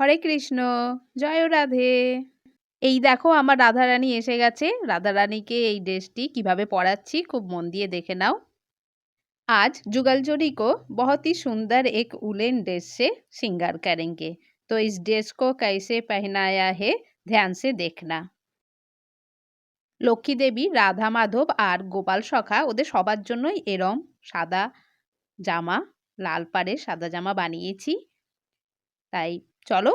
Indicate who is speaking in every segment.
Speaker 1: হরে কৃষ্ণ জয় রাধে এই দেখো আমার রাধারানী এসে গেছে রাধারানীকে এই ড্রেসটি কিভাবে পরাচ্ছি খুব মন দিয়ে দেখে নাও आज जुगल जोड़ी को बहुत ही सुंदर एक उलेन ड्रेस से श्रृंगार करेंगे तो इस ड्रेस को कैसे पहनाया है ध्यान से देखना লক্ষ্মী দেবী রাধা মাধব আর গোপাল সখা ওদের সবার জন্যই এরম সাদা জামা লাল পাড়ের সাদা জামা বানিয়েছি তাই চলো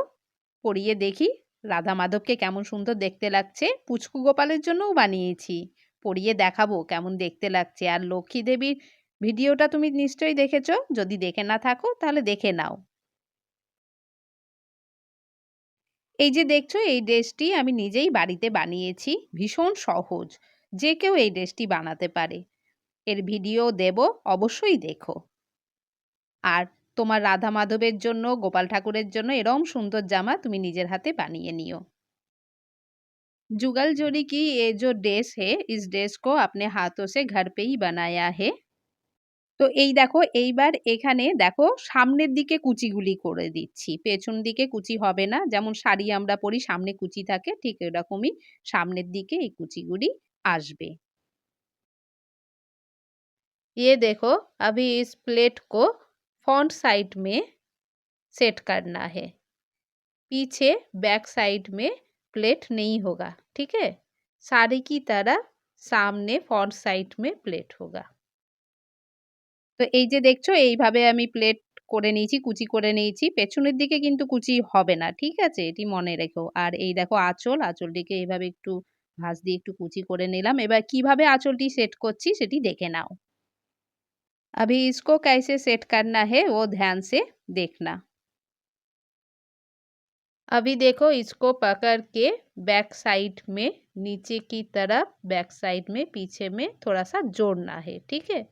Speaker 1: পরিয়ে দেখি। রাধা মাধবকে কেমন সুন্দর দেখতে লাগছে। পুচকু গোপালের জন্যও বানিয়েছি। পরিয়ে দেখাবো কেমন দেখতে লাগছে। আর লক্ষ্মী দেবীর ভিডিওটা তুমি নিশ্চয়ই দেখেছ। যদি দেখে না থাকো তাহলে দেখে নাও। এই যে দেখছ, এই ড্রেসটি আমি নিজেই বাড়িতে বানিয়েছি। ভীষণ সহজ। যে কেউ এই ড্রেসটি বানাতে পারে। এর ভিডিও দেব, অবশ্যই দেখো। আর তোমার রাধা মাধবের জন্য গোপাল ঠাকুরের জন্য এরম সুন্দর জামা তুমি নিজের হাতে বানিয়ে নিও जुगल जोड़ी की ये जो ड्रेस है इस ड्रेस को अपने हाथों से घर पे ही बनाया है তো এই দেখো এইবার এখানে দেখো সামনের দিকে কুচিগুলি করে দিচ্ছি পেছন দিকে কুচি হবে না যেমন শাড়ি আমরা পরি সামনে কুচি থাকে ঠিক এরকমই সামনের দিকে এই কুচিগুলি আসবে ये देखो अभी इस प्लेट को फ्रंट साइड में सेट करना है पीछे बैक साइड में प्लेट नहीं होगा ठीक है साड़ी की तरह सामने फ्रंट साइड में प्लेट होगा তো এই যে দেখছো এইভাবে আমি প্লেট করে নিয়েছি কুচি করে নিয়েছি পেছনের দিকে কিন্তু কুচি হবে না ঠিক আছে এটি মনে রেখো আর এই দেখো আঁচল আঁচলটিকে এইভাবে একটু ভাঁজ দিয়ে একটু কুচি করে নিলাম এবার কিভাবে আঁচলটি সেট করছি সেটি দেখে নাও अभी इसको कैसे सेट करना है वो ध्यान से देखना अभी देखो इसको पकड़ के बैक साइड में नीचे की तरफ बैक साइड में पीछे में थोड़ा सा जोड़ना है ठीक है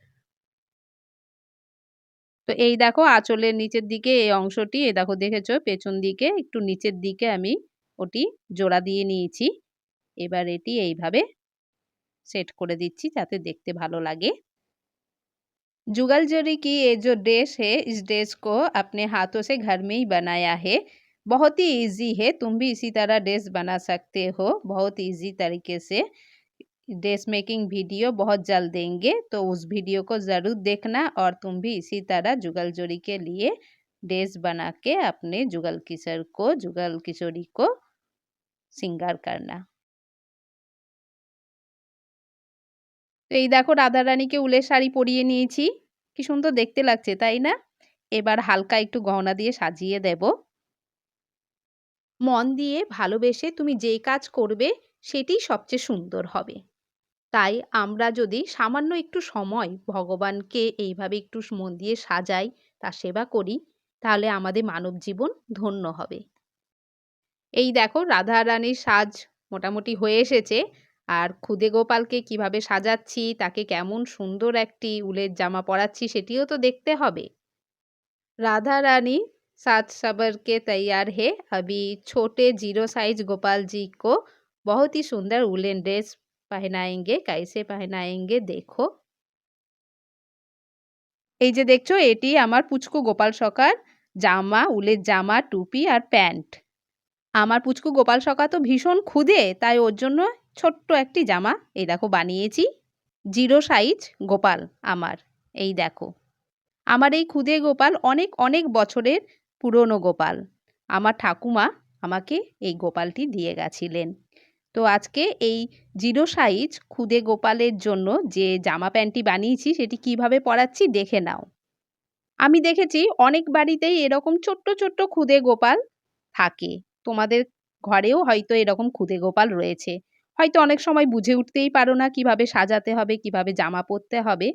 Speaker 1: তো এই দেখো আঁচলের নিচের দিকে এই অংশটি এই দেখো দেখেছো পেছন দিকে একটু নিচের দিকে আমি ওটি জোড়া দিয়ে নিয়েছি এবার এটি এইভাবে সেট করে দিচ্ছি যাতে দেখতে ভালো লাগে जुगल जोड़ी की ये जो ड्रेस है, इस ड्रेस को अपने हाथों से घर में ही बनाया है। बहुत ही इजी है, तुम भी इसी तरह ड्रेस बना सकते हो, बहुत इजी तरीके से। ड्रेस मेकिंग वीडियो बहुत जल्द देंगे तो उस वीडियो को ज़रूर देखना और तुम भी इसी तरह जुगल जोड़ी के लिए ड्रेस बना के अपने जुगल किशोर को, जुगल किशोरी को सिंगार करना। তো এই দেখো রাধারানীকে উলের শাড়ি পরিয়ে নিয়েছি। কি সুন্দর দেখতে লাগছে, তাই না? এবার হালকা একটু গহনা দিয়ে সাজিয়ে দেব। মন দিয়ে ভালোবেসে তুমি যেই কাজ করবে সেটি সবচেয়ে সুন্দর হবে। তাই আমরা যদি সামান্য একটু সময় ভগবানকে এইভাবে একটু মন দিয়ে সাজাই, তার সেবা করি, তাহলে আমাদের মানব জীবন ধন্য হবে। এই দেখো রাধা রানীর সাজ মোটামুটি হয়ে এসেছে। আর খুদে গোপালকে কিভাবে সাজাচ্ছি তাকে কেমন সুন্দর একটি উলের জামা পরাচ্ছি সেটিও তো দেখতে হবে রাধা রানী साज सबर के तैयार है अभी छोटे जीरो साइज गोपाल जी को बहुत ही सुंदर उलेन ड्रेस पहनाएंगे कैसे पहनाएंगे देखो এই যে দেখছো এটি আমার পুচকু গোপাল সকার জামা উলের জামা টুপি আর প্যান্ট আমার পুচকু গোপাল সকা তো ভীষণ ক্ষুদে তাই ওর জন্য ছোট্ট একটি জামা। এই দেখো, বানিয়েছি। জিরো সাইজ গোপাল আমার। এই দেখো। আমার এই ক্ষুদে গোপাল অনেক অনেক বছরের পুরনো গোপাল। আমার ঠাকুমা আমাকে এই গোপালটি দিয়ে গেছিলেন। তো আজকে এই জিরো সাইজ ক্ষুদে গোপালের জন্য যে জামা প্যান্টটি বানিয়েছি, সেটি কীভাবে পরাচ্ছি দেখে নাও। আমি দেখেছি অনেক বাড়িতেই এরকম ছোট্ট ছোট্ট ক্ষুদে গোপাল থাকে। তোমাদের ঘরেও হয়তো এরকম ক্ষুদে গোপাল রয়েছে। হয়তো অনেক সময় বুঝে উঠতেই পারো না কিভাবে সাজাতে হবে কিভাবে জামা পরতে হবে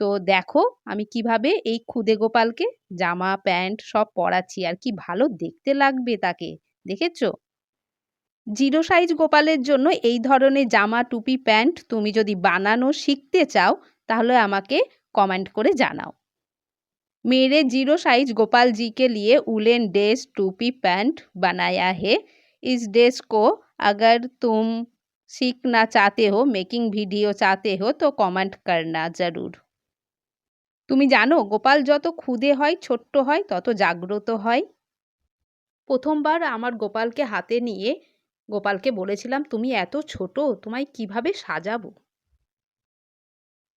Speaker 1: তো দেখো আমি কিভাবে এই খুদে গোপালকে জামা প্যান্ট সব পরাচ্ছি আর কি ভালো দেখতে লাগবে তাকে দেখেছো জিরো সাইজ গোপালের জন্য এই ধরনের জামা টুপি প্যান্ট তুমি যদি বানানো শিখতে চাও তাহলে আমাকে কমেন্ট করে জানাও मेरे जीरो साइज गोपाल जी के लिए उलेन ड्रेस टोपी पैंट बनाया है इस ड्रेस को अगर तुम सीखना चाहते हो मेकिंग वीडियो चाहते हो तो कमेंट करना ज़रूर তুমি জানো গোপাল যত ক্ষুদে হয় ছোট্ট হয় তত জাগ্রত হয় প্রথমবার আমার গোপালকে হাতে নিয়ে গোপালকে বলেছিলাম তুমি এত ছোট তোমায় কিভাবে সাজাবো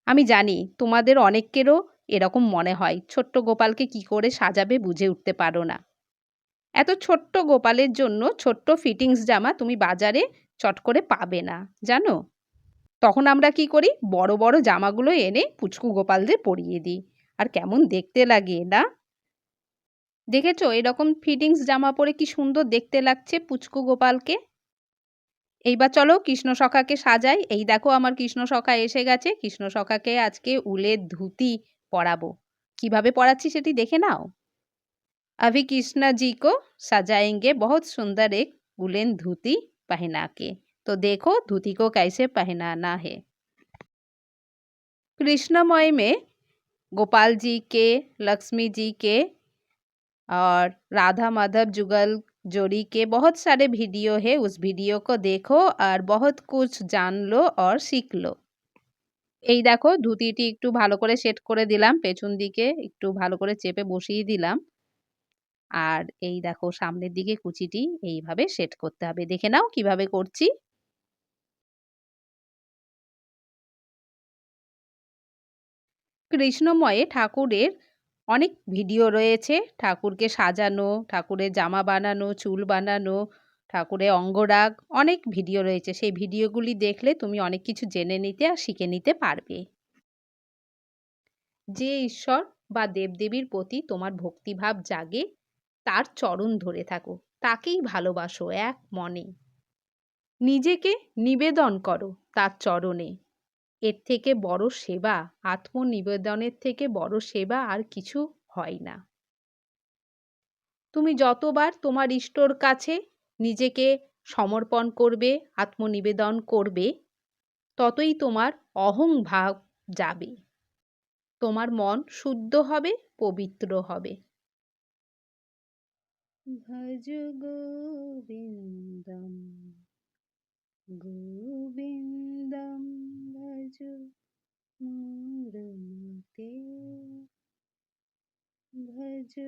Speaker 1: আমি জানি তোমাদের অনেকেরও এরকম মনে হয় ছোট্ট গোপালকে কি করে সাজাবে বুঝে উঠতে পারো না এত ছোট্ট গোপালের জন্য ছোট্ট ফিটিংস জামা তুমি বাজারে চট করে পাবে না জানো তখন আমরা কি করি বড় বড় জামাগুলো এনে পুচকু গোপালদের পরিয়ে দিই আর কেমন দেখতে লাগে না দেখেছো এরকম ফিটিংস জামা পরে কি সুন্দর দেখতে লাগছে পুচকু গোপালকে এইবার চলো কৃষ্ণ সখাকে সাজাই এই দেখো আমার কৃষ্ণ সখা এসে গেছে কৃষ্ণ সখাকে আজকে উলের ধুতি পরাবো কিভাবে পড়াচ্ছি সেটি দেখে নাও अभी कृष्णा जी को सजाएंगे बहुत सुंदर एक उलेन धोती पहना के तो देखो धोती को कैसे पहनाना है कृष्णमय में गोपाल जी के लक्ष्मी जी के और राधा माधव जुगल जोड़ी के बहुत सारे वीडियो है उस वीडियो को देखो और बहुत कुछ जान लो और सीख लो এই দেখো ধুতিটি একটু ভালো করে সেট করে দিলাম পেছন দিকে একটু ভালো করে চেপে বসিয়ে দিলাম আর এই দেখো সামনের দিকে কুচিটি এইভাবে সেট করতে হবে। দেখে নাও কীভাবে করছি। কৃষ্ণময়ে ঠাকুরের অনেক ভিডিও রয়েছে। ঠাকুরকে সাজানো, ঠাকুরের জামা বানানো, চুল বানানো, ঠাকুরের অঙ্গরাগ অনেক ভিডিও রয়েছে। সেই ভিডিওগুলি দেখলে তুমি অনেক কিছু জেনে নিতে আর শিখে নিতে পারবে। যে ঈশ্বর বা দেবদেবীর প্রতি তোমার ভক্তিভাব জাগে তার চরণ ধরে থাকো। তাকেই ভালোবাসো এক মনে। নিজেকে নিবেদন করো তার চরণে। এর থেকে বড় সেবা, আত্মনিবেদনের থেকে বড় সেবা আর কিছু হয় না। তুমি যতবার তোমার ইষ্টর কাছে নিজেকে সমর্পণ করবে, আত্মনিবেদন করবে, ততই তোমার অহং ভাব যাবে। তোমার মন শুদ্ধ হবে, পবিত্র হবে। भज गोविन्दं गोविन्दं भज मजगोविन्दं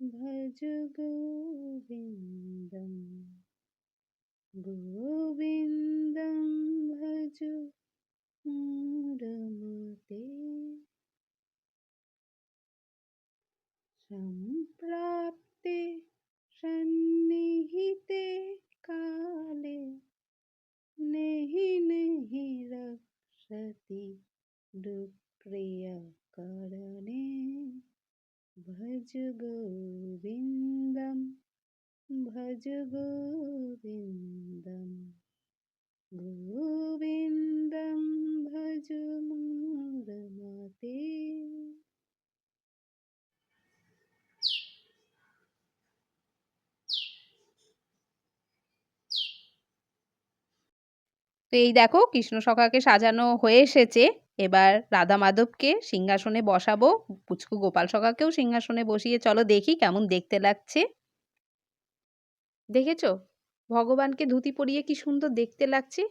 Speaker 1: भज गोविन्दं गोविन्दम् सम्प्राप्ते सन्निहिते काले। नहि नहि रक्षति दुःक्रियकरणे भज गोविन्दं भज गोविन्दं। गोविन्दं भज मुरमते তো এই দেখো কৃষ্ণ সখাকে সাজানো হয়ে এসেছে। এবার রাধা মাধবকে সিংহাসনে বসাবো। পুচকু গোপাল সখাকেও সিংহাসনে বসিয়ে চলো দেখি কেমন দেখতে লাগছে। দেখেছ? ভগবানকে ধুতি পরিয়ে কি সুন্দর দেখতে লাগছে।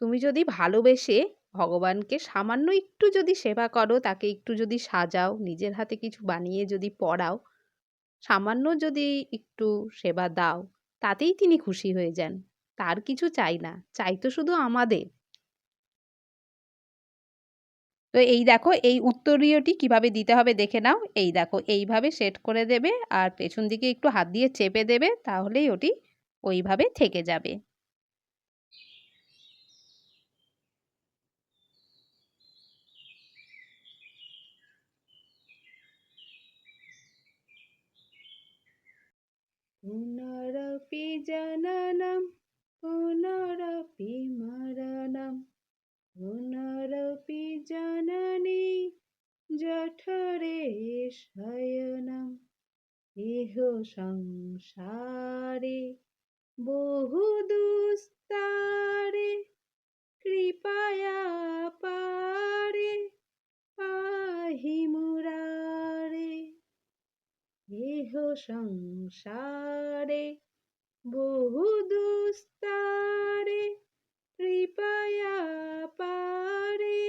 Speaker 1: তুমি যদি ভালোবেসে ভগবানকে সামান্য একটু যদি সেবা করো, তাকে একটু যদি সাজাও, নিজের হাতে কিছু বানিয়ে যদি পড়াও, সামান্য যদি একটু সেবা দাও, তাতেই তিনি খুশি হয়ে যান। তার কিছু চাই না, চাই তো শুধু আমাদের। তো এই দেখো, এই উত্তরীয়টি কীভাবে দিতে হবে দেখে নাও। এই দেখো, এইভাবে সেট করে দেবে আর পেছন দিকে একটু হাত দিয়ে চেপে দেবে, তাহলেই ওটি ওইভাবে থেকে যাবে। পুনরপি শয়নম ইহ সংসারে বহু দুস্তারে, কৃপায়া পারে, পাহি মুরারে। ইহ সংসারে বহু দুস্তারে, কৃপায়া পারে,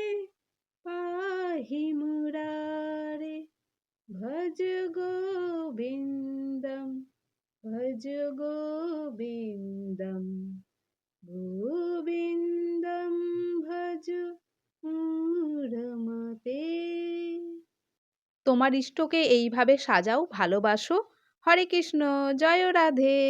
Speaker 1: পাহি মুরারে ভজ গোবিন্দম ভজ গোবিন্দম গোবিন্দম ভজ মূঢ়মতে তোমার ইষ্টকে এইভাবে সাজাও, ভালোবাসো। হরে কৃষ্ণ, জয় রাধে।